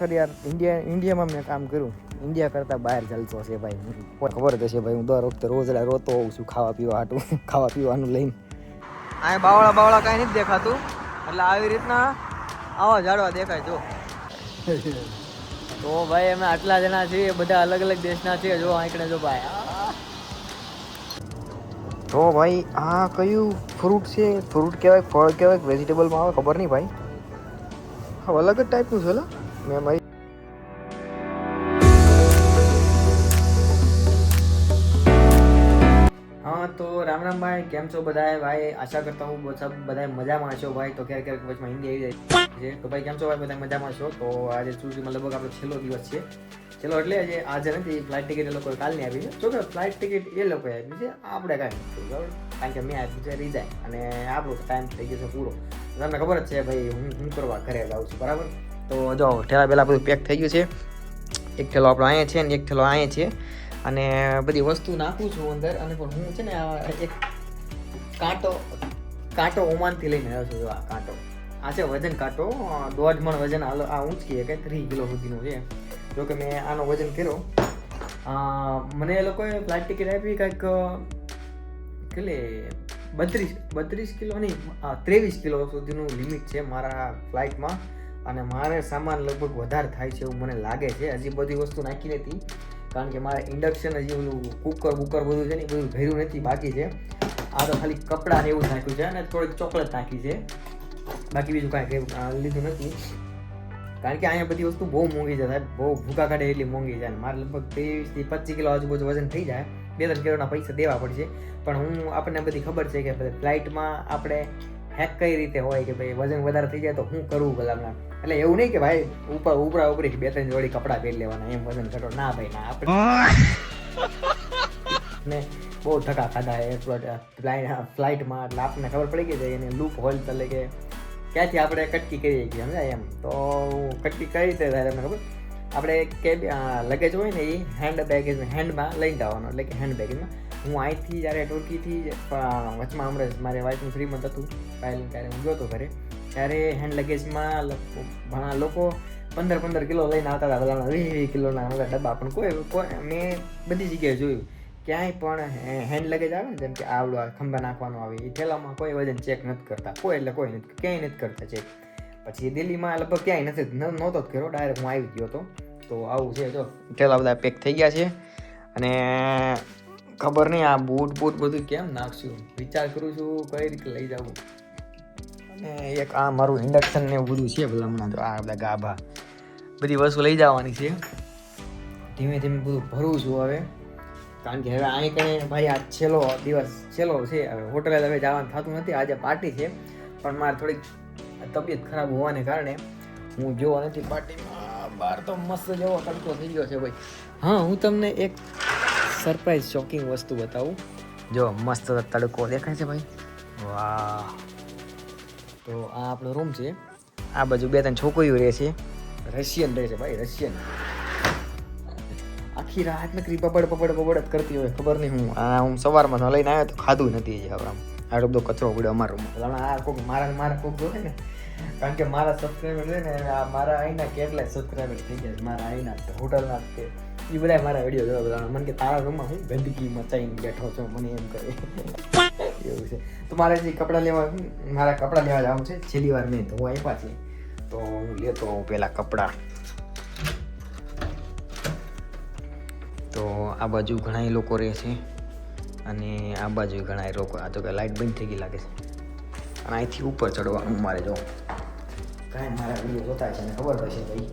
ખરી યાર ઇન્ડિયા ઇન્ડિયામાં મેં કામ કર્યું. ઇન્ડિયા કરતાં બહાર ચાલતો છે ભાઈ. ખબર તો હશે ભાઈ હું દર વખતે રોજ રોતો હોઉં છું ખાવા પીવા હાટું ખાવા પીવાનું લઈને. આ બાવળા બાવળા કાંઈ નથી દેખાતું. એટલે આવી રીતના આવા ઝાડવા દેખાય જો. તો ભાઈ અમે આટલા જણા છીએ બધા અલગ અલગ દેશના છીએ જો આંકડે જો ભાઈ. તો ભાઈ આ કયું ફ્રૂટ છે? ફ્રૂટ કહેવાય ફળ કહેવાય વેજીટેબલમાં આવે ખબર નહીં ભાઈ. હા અલગ જ ટાઈપનું છે લા. મેં ભાઈ હા, તો રામ રામ ભાઈ, કેમ છો બધાએ ભાઈ, આશા કરતા હું સબ બધા મજામાં છો ભાઈ. તો ક્યારેક ક્યારેક વચમાં હિન્દી આવી જાય છે. તો ભાઈ, કેમ છો ભાઈ? બધા મજામાં છો? તો આજે સુરતીમાં લગભગ આપણો છેલ્લો દિવસ છે. છેલ્લો એટલે આજે આજે નથી ફ્લાઇટ ટિકિટ એ લોકોએ કાલની આપી છે. જો ફ્લાઇટ ટિકિટ એ લોકોએ આપી છે. આપણે કાંઈ બરાબર? કારણ કે મેં આપ્યું છે રિઝાઇન અને આપણો ટાઈમ થઈ ગયો છે પૂરો. તમને ખબર જ છે, ભાઈ, હું હું કરવા ઘરે જાઉં છું, બરાબર? તો જો, ઠેલા પહેલાં બધું પેક થઈ ગયું છે. એક ઠેલો આપણો અહીંયા છે અને એક ઠેલો અહીંયા છે. અને બધી વસ્તુ નાખું છું અંદર અને પણ હું છે ને એક કાંટો કાંટો ઓમાનથી લઈને આવ્યો છું. આ કાંટો. આ છે વજન કાંટો. દોઢ મણ વજન આ ઊંચકી કે ત્રીસ કિલો સુધીનું છે. જો કે મેં આનો વજન કર્યો. મને એ લોકોએ ફ્લાઇટ ટિકિટ આપી કંઈક, કેટલી? બત્રીસ બત્રીસ કિલો નહીં ત્રેવીસ કિલો સુધીનું લિમિટ છે મારા ફ્લાઇટમાં અને મારે સામાન લગભગ વધારે થાય છે એવું મને લાગે છે. હજી બધી વસ્તુ નાખી નથી, કારણ કે મારે ઇન્ડક્શન હજી ઓલું કુકર બુકર બધું છે ને બધું ભર્યું નથી, બાકી છે. આ તો ખાલી કપડાં એવું નાખ્યું છે અને થોડીક ચોકલેટ નાખી છે. બાકી બીજું કાંઈ લીધું નથી. કારણ કે અહીંયા બધી વસ્તુ બહુ મોંઘી છે સાહેબ, બહુ ભૂકા કાઢે એટલી મોંઘી છે અને મારે લગભગ ત્રેવીસથી પચીસ કિલો આજુબાજુ વજન થઈ જાય. બે ત્રણ કિલોના પૈસા દેવા પડશે. પણ હું આપણને બધી ખબર છે કે ફ્લાઇટમાં આપણે હેક કઈ રીતે હોય કે ભાઈ વજન વધારે થઈ જાય તો હું કરવું ભલામણા? એટલે એવું નહીં કે ભાઈ ઉપર ઉપરા ઉપરી બે ત્રણ જોડી કપડાં પહેરી લેવાના એમ વજન ઘટો. ના ભાઈ ના આપણે ને બહુ ધક્કા ખાધા એરપોર્ટ ફ્લાઇટમાં એટલે આપણને ખબર પડી ગઈ છે એને લૂપ હોલ એટલે કે ક્યાંથી આપણે કટકી કરીએ છીએ સમજાય એમ? તો કટકી કઈ રીતે થાય તમને ખબર? આપણે કે લગેજ હોય ને એ હેન્ડ બેગેજ હેન્ડમાં લઈને જવાનો એટલે કે હેન્ડ બેગેજમાં હું અહીંથી જ્યારે ટુર્કીથી વચમાં હમણાં જ મારે વાઇફનું શ્રીમંત હતું, પાયલ ત્યારે હું ગયો હતો ઘરે, ત્યારે હેન્ડ લગેજમાં ઘણા લોકો પંદર પંદર કિલો લઈને આવતા હતા બધા વીસ વીસ કિલોના બધા ડબ્બા, પણ કોઈ કોઈ મેં બધી જગ્યાએ જોયું. ક્યાંય પણ હેન્ડ લગેજ આવે ને, જેમ કે આવડું ખંભા નાખવાનું આવે એ થેલામાં કોઈ વજન ચેક નથી કરતા, કોઈ એટલે કોઈ નથી, ક્યાંય નથી કરતા ચેક પછી દિલ્હીમાં લગભગ ક્યાંય નથી નહોતો જ કર્યો ડાયરેક્ટ હું આવી ગયો હતો. તો આવું છે, જો, ઠેલા બધા પેક થઈ ગયા છે. અને ખબર નહીં આ બૂટ બૂટ બધું કેમ નાખશું? વિચાર કરું છું કઈ રીતે લઈ જાવું અને એક આ મારું ઇન્ડક્શન ને એવું બધું છે ભલે હમણાં તો આ બધા ગાભા. બધી વસ્તુ લઈ જવાની છે. ધીમે ધીમે બધું ભરું છું હવે. કારણ કે હવે અહીં કણે ભાઈ આ છેલ્લો દિવસ છેલ્લો છે. હવે હોટલે હવે જવાનું થતું નથી. આજે પાર્ટી છે. પણ મારે થોડીક તબિયત ખરાબ હોવાને કારણે હું જોવા નથી પાર્ટીમાં બહાર તો મસ્ત જેવો તડકો થઈ ગયો છે ભાઈ. હા, હું તમને એક સરપ્રાઈઝ શોકિંગ વસ્તુ બતાવું. જો મસ્ત તડકો દેખાય છે ભાઈ. વાહ. તો આ આપણો રૂમ છે. આ બાજુ બે ત્રણ છોકરીઓ રહે છે. રશિયન રહે છે ભાઈ રશિયન. આખી રાત નકરી પપડ પપડ પપડ જ કરતી હોય ખબર નહીં હું. આ હું સવારમાં લઈને આવ્યો તો ખાધું નથી જે હવે આમ આટલો બધો કચરો પડ્યો અમારા રૂમમાં. આ કોક મારા મારા કોક જોવે ને કારણ કે મારા સબસ્ક્રાઈબર છે ને આ મારા અહીંના કેટલાય સબસ્ક્રાઈબર થઈ ગયા મારા અહીંના હોટલના જ તે એ બધા મારા વીડિયો જોવા બધા. મને કે તારા રૂમમાં હું ગંદકી મચાઈને બેઠો છો, મને એમ કરે એવું છે. તો મારે જે કપડાં લેવા, મારા કપડાં લેવા જવાનું છે. છેલ્લી વાર મેં ધોવા આપ્યા છે. તો હું લેતો આવું પહેલાં કપડાં. તો આ બાજુ ઘણા લોકો રહે છે. અને આ બાજુ ઘણા લોકો, આ તો કે લાઇટ બંધ થઈ ગઈ લાગે છે. અને અહીંથી ઉપર ચડવાનું મારે, જો. કાંઈ મારા વીડિયો જોતા છે ને ખબર પડશે ભાઈ.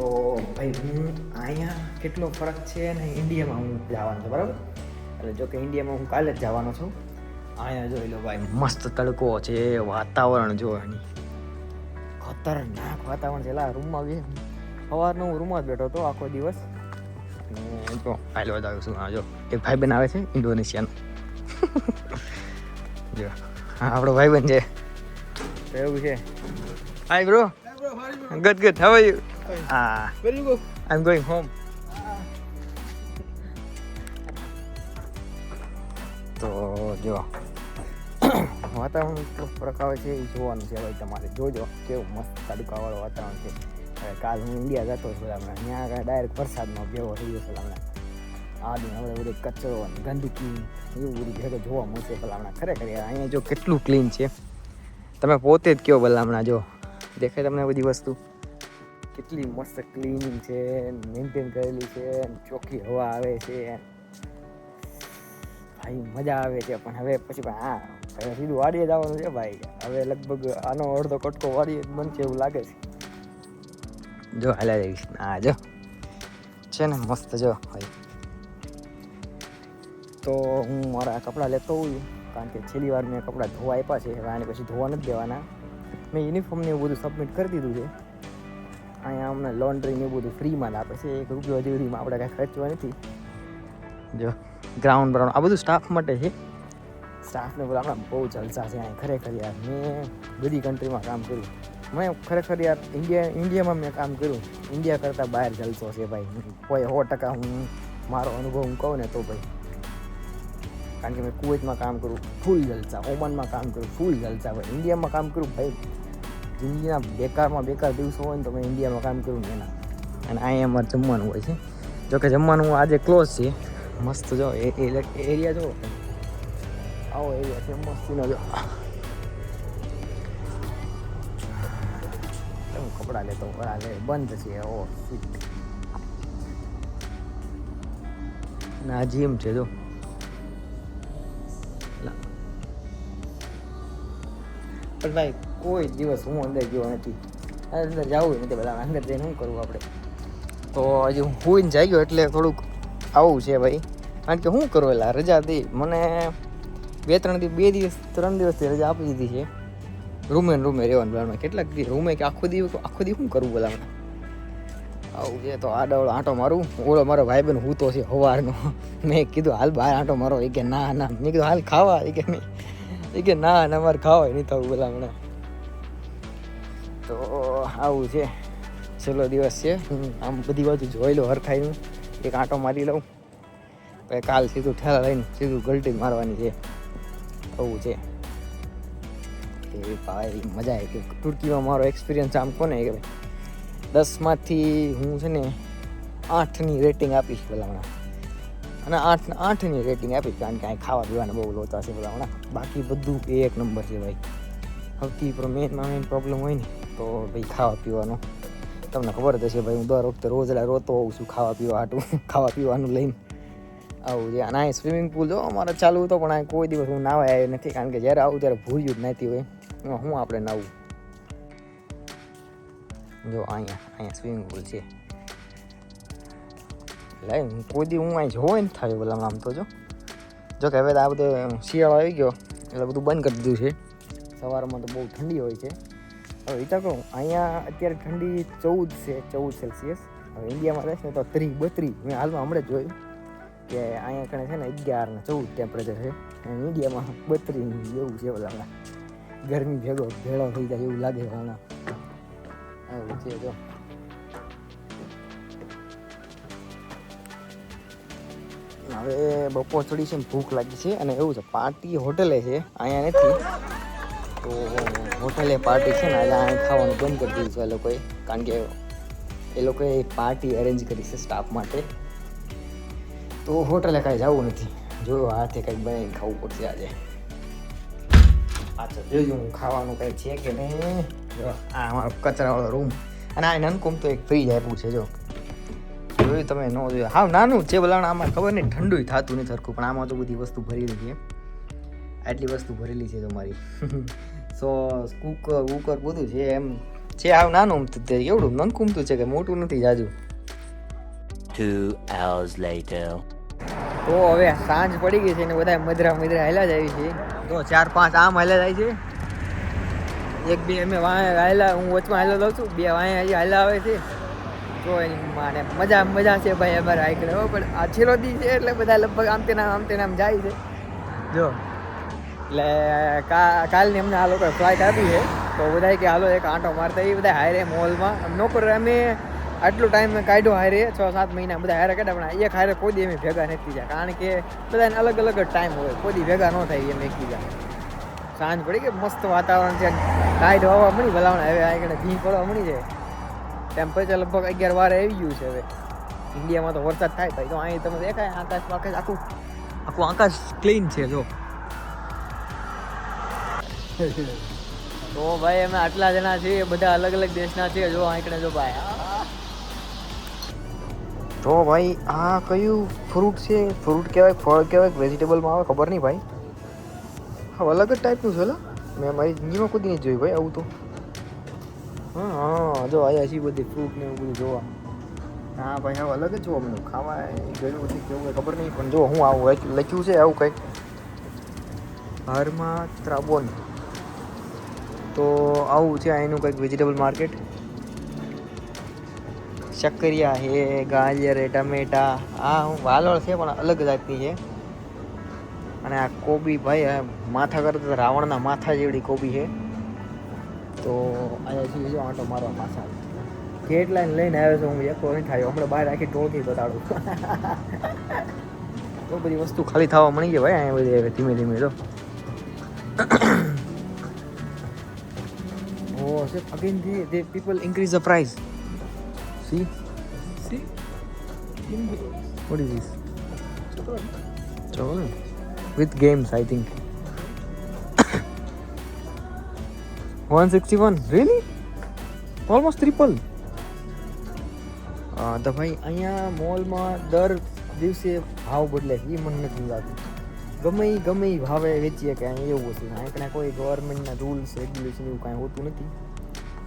તો ભાઈ હું અહીંયા કેટલો ફરક છે અને ઇન્ડિયામાં હું જવાનો છું બરાબર? એટલે જો કે ઇન્ડિયામાં હું કાલે જ જવાનો છું. અહીંયા જોઈ લો ભાઈ મસ્ત તડકો છે વાતાવરણ જો એની. ખતરનાક વાતાવરણ છે એટલે રૂમમાં બી સવારનો હું રૂમમાં જ બેઠો હતો આખો દિવસ. અને જો છું હા જો એક ભાઈ બન આવે છે ઇન્ડોનેશિયાનો. જો હા આપણો ભાઈ બન છે એવું છે. હાય બ્રો ગુડ ગુડ હવે આર યુ હા Where you go? I'm going home. Home તો જો. વાતાવરણ એટલું પ્રકાર છે એ જોવાનું છે ભાઈ તમારે. જોજો કેવું મસ્ત તડકાવાળું વાતાવરણ છે. હવે કાલ હું ઇન્ડિયા જતો છું હમણાં ત્યાં આગળ ડાયરેક્ટ વરસાદમાં ભેગો થઈ ગયો છે હમણાં. આ દિન હવે બધું કચરો અને ગંદકી એવું બધું ભેગો જોવા મળશે ભલા હમણાં ખરેખર અહીંયા જો કેટલું ક્લીન છે. તમે પોતે જ કહો ભલા હમણાં જો. દેખાય તમને બધી વસ્તુ? કેટલી મસ્ત ક્લીનિંગ છે મેન્ટેન કરેલી છે ચોખ્ખી હવા આવે છે ભાઈ મજા આવે છે પણ હવે પછી હા હવે સીધું વાડીએ જવાનું છે ભાઈ હવે લગભગ આનો અડધો કટકો વાડીએ જ બનશે એવું લાગે છે જો હાલા જઈશ હા જો છે ને મસ્ત જો ભાઈ તો હું મારા કપડાં લેતો હોઉં કારણ કે છેલ્લી વાર મેં કપડાં ધોવા આપ્યા છે હવે આને પછી ધોવા નથી દેવાના મેં યુનિફોર્મ ને એવું બધું સબમિટ કરી દીધું છે અહીંયા અમને લોન્ડ્રી ને બધું ફ્રીમાં જ આપે છે. એક રૂપિયો હજી સુધીમાં આપણે કાંઈ ખર્ચવા નથી. જો ગ્રાઉન્ડ બ્રાઉન્ડ આ બધું સ્ટાફ માટે છે. સ્ટાફને બધા આપણે બહુ જલસા છે અહીંયા. ખરેખર યાર, મેં બધી કન્ટ્રીમાં કામ કર્યું. મેં ખરેખર યાર ઇન્ડિયા ઇન્ડિયામાં મેં કામ કર્યું. ઇન્ડિયા કરતાં બહાર જલસો છે ભાઈ. કોઈ સો ટકા હું, મારો અનુભવ હું કહું ને તો ભાઈ. કારણ કે મેં કુવૈતમાં કામ કરું ફૂલ જલસા. ઓમાનમાં કામ કરું ફૂલ જલસા. ભાઈ ઇન્ડિયામાં કામ કરું ભાઈ જિંદગીના બેકારમાં બેકાર દિવસો હોય ને તો મેં ઇન્ડિયામાં કામ કરું ને એના. અને અહીંયા અમારે જમવાનું હોય છે. જોકે જમવાનું આજે ક્લોઝ છે. મસ્ત જો એરિયા જો. આવો એરિયા છે મસ્તીનો જો. કપડાં લેતો કપડાં લે, બંધ છે, ઓ ના જીમ છે, જો. પણ ભાઈ કોઈ દિવસ હું અંદર ગયો નથી. અંદર જવું નથી બધા, અંદર જઈને શું કરવું આપણે? તો હજી હું હોઈને જઈ ગયો એટલે થોડુંક આવું છે ભાઈ. કારણ કે શું કરું એટલે રજા હતી. મને બે ત્રણ દિવસ, બે દિવસ, ત્રણ દિવસથી રજા આપી દીધી છે. રૂમે રૂમે રહેવાનું પ્લાનમાં કેટલાક દિવસ રૂમે કે આખો દિવસ આખો દિવસ શું કરવું બોલા મને આવું છે. તો આડાવડો આંટો મારું. ઓળો મારો ભાઈ બહેન હું તો છે સવારનો મેં કીધું, હાલ બહાર આંટો મારો. એ કે, ના ના. મેં કીધું, હાલ ખાવા. એ કે, નહીં. એ કે, ના ના, મારે ખાવા નહીં થવું બોલા મને તો આવું છે. છેલ્લો દિવસ છે. આમ બધી બાજુ જોઈ લઉં હરખાઈનું. એક આંટો મારી લઉં. પછી કાલ સીધું ઠેલા લઈને સીધું ગલટી મારવાની છે. આવું છે. એ ભાઈ, મજા આવી કે તુર્કીમાં મારો એક્સપિરિયન્સ આમ કોને કે ભાઈ દસમાંથી હું છે ને આઠની રેટિંગ આપીશ ભલામણા. અને આઠ, આઠની રેટિંગ આપીશ, કારણ કે અહીં ખાવા પીવાના બહુ લોચા છે ભલામણા. બાકી બધું એક નંબર છે ભાઈ. સૌથી મેઇનમાં મેન પ્રોબ્લેમ હોય ને. તો ભાઈ ખાવા પીવાનું. તમને ખબર જ હશે ભાઈ, હું દર વખતે રોજ એટલે રોતો હોઉં છું ખાવા પીવા હાટું, ખાવા પીવાનું લઈને. આવું છે. અને અહીં સ્વિમિંગ પુલ જો અમારે ચાલુ હતો, પણ અહીં કોઈ દિવસ હું નાવા આવ્યો નથી, કારણ કે જ્યારે આવું ત્યારે ભૂલ્યું જ નથી હોય. હું આપણે નાવું? જો અહીંયા અહીંયા સ્વિમિંગ પુલ છે. લાઈ કોઈ દી હું અહીં જોઈ ને થાય બોલા આમ તો જો. જો કે હવે આ બધો શિયાળો આવી ગયો, એટલે બધું બંધ કરી દીધું છે. સવારમાં તો બહુ ઠંડી હોય છે. હવે વિચાર કરું અહીંયા અત્યારે ઠંડી ચૌદ છે, ચૌદ સેલ્સિયસ. હવે ઇન્ડિયામાં રહેશે ને તો ત્રીસ, બત્રીસ. મેં હાલમાં હમણાં જોયું કે અહીંયા કણે છે ને અગિયાર ને ચૌદ ટેમ્પરેચર છે. અને ઇન્ડિયામાં બત્રીસ એવું છે બધા ગરમી ભેગો ભેળો થઈ જાય એવું લાગે હમણાં. એવું છે જો. હવે બપોર ચડી છે ભૂખ લાગી છે અને એવું છે, પાર્ટી હોટલે છે, અહીંયા નથી. તો હોટલે પાર્ટી છે ને, આજે અહીંયા ખાવાનું બંધ કરી દીધું છે એ લોકોએ. કારણ કે એ લોકોએ પાર્ટી અરેન્જ કરી છે સ્ટાફ માટે. તો હોટલે કાંઈ જવું નથી. જો હાથે કંઈક બનાવીને ખાવું પડશે આજે. પાછળ જોજો હું ખાવાનું કંઈ છે કે નહીં? જો, આ અમારો કચરાવાળો રૂમ અને આ નનકુમ તો એક ફ્રીજ આપ્યું છે, જો. જોયું તમે ન જોયું. હા નાનું છે બોલાણ આમાં ખબર નહીં ઠંડુ થતું નથી સરખું પણ આમાં તો બધી વસ્તુ ભરેલી છે. આટલી વસ્તુ ભરેલી છે તમારી. સોસ કુકર કુકર બધું છે એમ. છે હાવ નાનું તે એવડું નનકુમતું છે કે મોટું નથી જાજુ. Two hours later. તો હવે સાંજ પડી ગઈ છે ને બધા મધરા મધરા હેલા જ આવી છે. તો ચાર પાંચ આમ હાલ્યા જાય છે. એક બે અમે વાંહે હાલા હું વચમાં હેલો લઉં છું બે વાંહે હજી હાલ્યા આવે છે. તો એની માને મજા મજા છે ભાઈ અમારે આઈકડે હો પણ આ છેલ્લો દી છે એટલે બધા લગભગ આમ તેના આમ તેના આમ જાય છે. જો એટલે કાલની અમને આ લોકોએ ફ્લાઇટ આપી છે. તો બધા કે, હાલો, એક આંટો મારતા. એ બધા હારે મોલમાં. નોકર અમે આટલો ટાઈમ કાઢ્યો હારે, છ, સાત મહિના બધા હારે કાઢ્યા, પણ એક હારે કોઈ દી અમે ભેગા નથી થયા. કારણ કે બધાને અલગ અલગ જ ટાઈમ હોય. કોઈ દી ભેગા ન થાય એમ એકબીજા સાંજ પડી કે મસ્ત વાતાવરણ છે. ટાઈટ હવા મળી ભલાવણ હવે આગળ ભી પડવા મળી જાય. ટેમ્પરેચર લગભગ અગિયાર વાર આવી ગયું છે હવે. ઇન્ડિયામાં તો વરસાદ થાય, ભાઈ. તો અહીં તમે દેખાય આકાશ આકાશ આખું આખું આકાશ ક્લીન છે, જો. તો ભાઈ અમે આટલા જણા છીએ બધા અલગ અલગ દેશના છીએ. જો આંકડે જો ભાઈ. તો ભાઈ આ કયું ફ્રૂટ છે? ફ્રૂટ કહેવાય ફળ કહેવાય વેજીટેબલમાં આવે ખબર નહીં ભાઈ. હા અલગ જ ટાઈપનું છે લા. મેં મારી જિંદગીમાં કદી નહીં જોયું ભાઈ આવું તો. હા હા જો આયા છીએ બધી ફ્રૂટ ને એવું બધું જોવા. હા ભાઈ હવે અલગ જ જોવા મળ્યું. ખાવા ગયું બધું કેવું ખબર નહીં પણ જો હું આવું લખ્યું- લખ્યું છે આવું કંઈક. હારમાં ત્રાબોન. તો આવું છે અહીંનું કંઈક વેજીટેબલ માર્કેટ શક્કરિયા છે ગાજર ટમેટા. આ હું વાલોળ છે, પણ અલગ જાતની છે. અને આ કોબી ભાઈ માથા કરતા રાવણના માથા જેવડી કોબી છે. તો અહીંયા સુધી જો આંટો મારવા પાછા. કેટલા લઈને આવ્યો છું હું એકલો નહીં થાય, હમણાં બહાર આખી ટોળથી બતાડું તો બધી વસ્તુ ખાલી થવા મળી ગઈ ભાઈ, અહીંયા બધી ધીમે ધીમે તો Oh, so again they, they people increase the price. See? See? What is this? Chocolate. With games, I think. 161. Really? Almost triple. તો ભાઈ અહીંયા મોલમાં દર દિવસે ભાવ બદલે એ મને નથી લાગતું ગમે ઈ ગમે ઈ ભાવે વેચીએ કે એવું વસ્તુ અહીંયા કોઈ ગવર્મેન્ટના રૂલ્સ રેગ્યુલેશન એવું કાંઈ હોતું નથી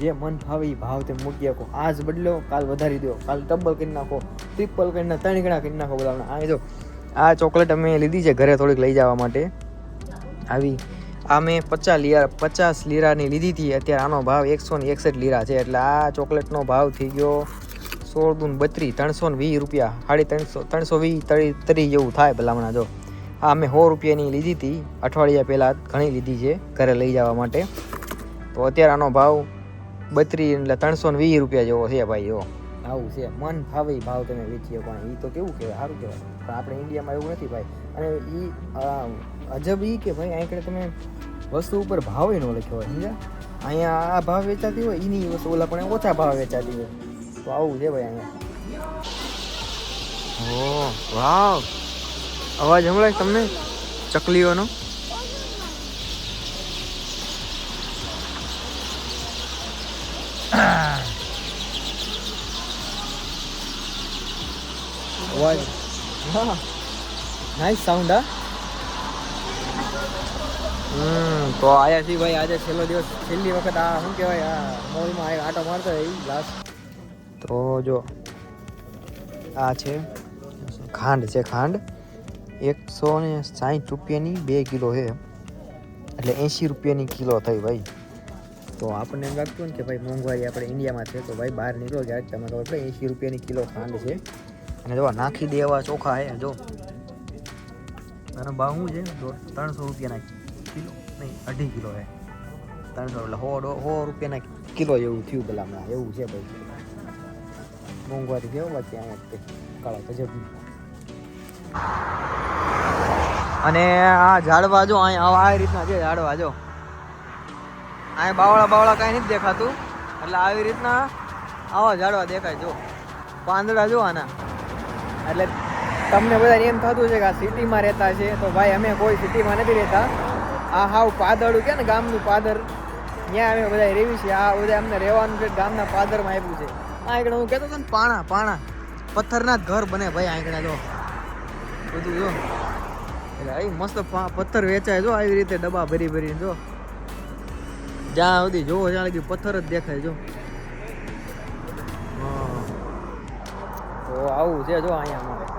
જે મન ફાવે એ ભાવ તમે મૂકી આપો. આજ બદલો, કાલ વધારી દો. કાલ ડબલ કરી નાખો ટ્રિપલ કરી નાખો ત્રણ ગણા કરી નાખો બધા આ જો, આ ચોકલેટ અમે લીધી છે ઘરે થોડીક લઈ જવા માટે. આવી, આ મેં પચાસ લીરા પચાસ લીરાની લીધી હતી. અત્યારે આનો ભાવ એકસો ને એકસઠ લીરા છે. એટલે આ ચોકલેટનો ભાવ થઈ ગયો સોળ દૂન બત્રીસ, ત્રણસો ને વીસ રૂપિયા. સાડી ત્રણસો ત્રણસો વીસ તરી તરી જેવું થાય ભલામણા, જો. આ મેં સો રૂપિયાની લીધી હતી. અઠવાડિયા પહેલાં ઘણી લીધી છે ઘરે લઈ જવા માટે. તો અત્યારે આનો ભાવ બત્રીસ એટલે ત્રણસો ને વીસ રૂપિયા જેવો છે ભાઈ, જો. આવું છે. મન ભાવે ભાવ તમે વેચીએ પણ એ તો કેવું કહેવાય? સારું કહેવાય. પણ આપણે ઇન્ડિયામાં એવું નથી ભાઈ. અને એ અજબ એ કે ભાઈ અહીં તમે વસ્તુ ઉપર ભાવ ન લખ્યો હોય, સમજ્યા? અહીંયા આ ભાવ વેચાતી હોય એની વસ્તુ ઓલા પણ ઓછા ભાવ વેચાતી હોય. તો આવું છે ભાઈ અહીંયા. ઓ વાવ. અવાજ સંભળાય તમને? ચકલીઓનો? અવાજ હા. નાઇસ સાઉન્ડ હા. હમ, તો આયા છીએ ભાઈ, આજે છેલ્લો દિવસ, છેલ્લી વખત આ, શું કહેવાય, આ મોલમાં એક આટો મારતો એ લાસ્ટ તો જો, આ છે, ખાંડ છે ખાંડ. એકસો ને સાહીઠ રૂપિયાની બે કિલો છે. એટલે એંશી રૂપિયાની કિલો થઈ ભાઈ. તો આપણને એમ લાગતું ને કે ભાઈ મોંઘવારી આપણે ઇન્ડિયામાં છે, તો ભાઈ બહાર નીકળો ત્યારે તમે ખબર પડે એંશી રૂપિયાની કિલો ખાંડ છે. અને જો નાખી દે એવા ચોખા હે, જો. આનો ભાવ શું છે? જો ત્રણસો રૂપિયાના કિલો, નહીં, અઢી કિલો હે. ત્રણસો એટલે સો સો રૂપિયાના કિલો જેવું થયું પેલા હમણાં. એવું છે ભાઈ. મોંઘવારી કેવો વચ્ચે તે કાળા ગજબની. અને આ ઝાડવા જો અહીંયા આ રીતના છે ઝાડવા જો. અહીં બાવળા બાવળા કાંઈ નથી દેખાતું. એટલે આવી રીતના આવા ઝાડવા દેખાય, જો. પાંદડા જો આના. એટલે તમને બધાને એમ થતું છે કે આ સિટીમાં રહેતા છે, તો ભાઈ અમે કોઈ સિટીમાં નથી રહેતા. આ હાવ પાદળું કે ને ગામનું પાદર. ત્યાં અમે બધા રહેવી છીએ આ બધા અમને રહેવાનું છે, ગામના પાદરમાં આપ્યું છે. આ આગળ હું કહેતો હતો ને, પાણા પાણા. પથ્થરના જ ઘર બને ભાઈ આગળ, જો. બધું, જો. એટલે અહીં મસ્ત પથ્થર વેચાય, જો, આવી રીતે ડબ્બા ભરી ભરીને, જો. જ્યાં સુધી જોવો, ત્યાં લગી પથ્થર જ દેખાય, જો. હા. તો આવું છે જો અહીંયા અમારે